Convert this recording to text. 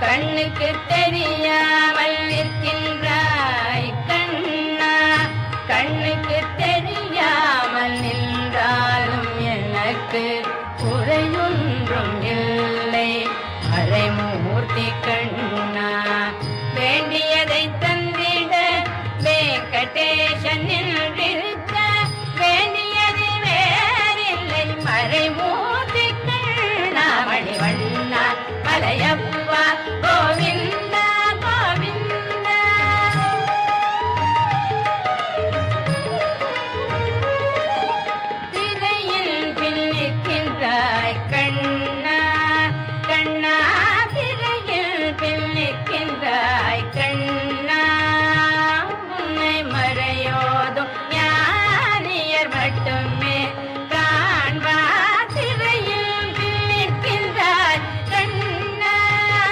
கண்ணுக்கு தெரியாமல் நிற்கின்றாய் கண்ணா. கண்ணுக்கு தெரியாமல் நின்றாலும் எனக்கு குறையொன்றும் இல்லை. அரை மூர்த்திக்கு Murder.